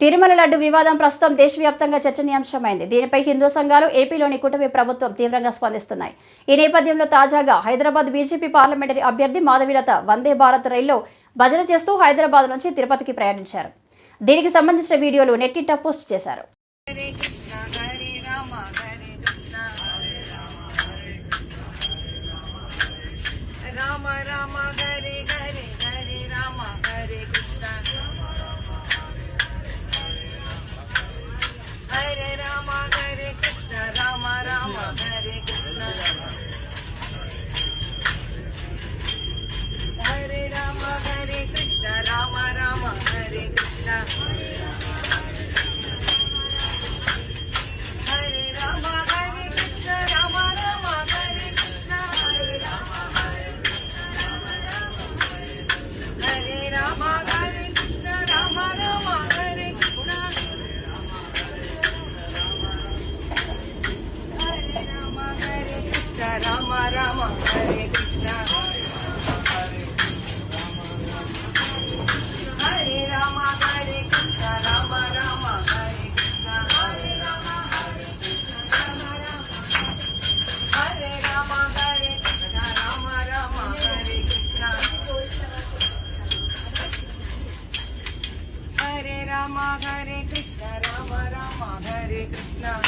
తిరుమల లడ్డు వివాదం ప్రస్తుతం దేశవ్యాప్తంగా చర్చనీయాంశమైంది. దీనిపై హిందూ సంఘాలు ఏపీలోని కూటమి ప్రభుత్వం తీవ్రంగా స్పందిస్తున్నాయి. ఈ నేపథ్యంలో తాజాగా హైదరాబాద్ బీజేపీ పార్లమెంటరీ అభ్యర్థి మాధవీలత వందే భారత్ రైల్లో భజన చేస్తూ హైదరాబాద్ నుంచి తిరుపతికి ప్రయాణించారు. దీనికి సంబంధించిన వీడియోలు నెట్టింట పోస్ట్ చేశారు. Rama Hare Krishna Rama Rama Hare Krishna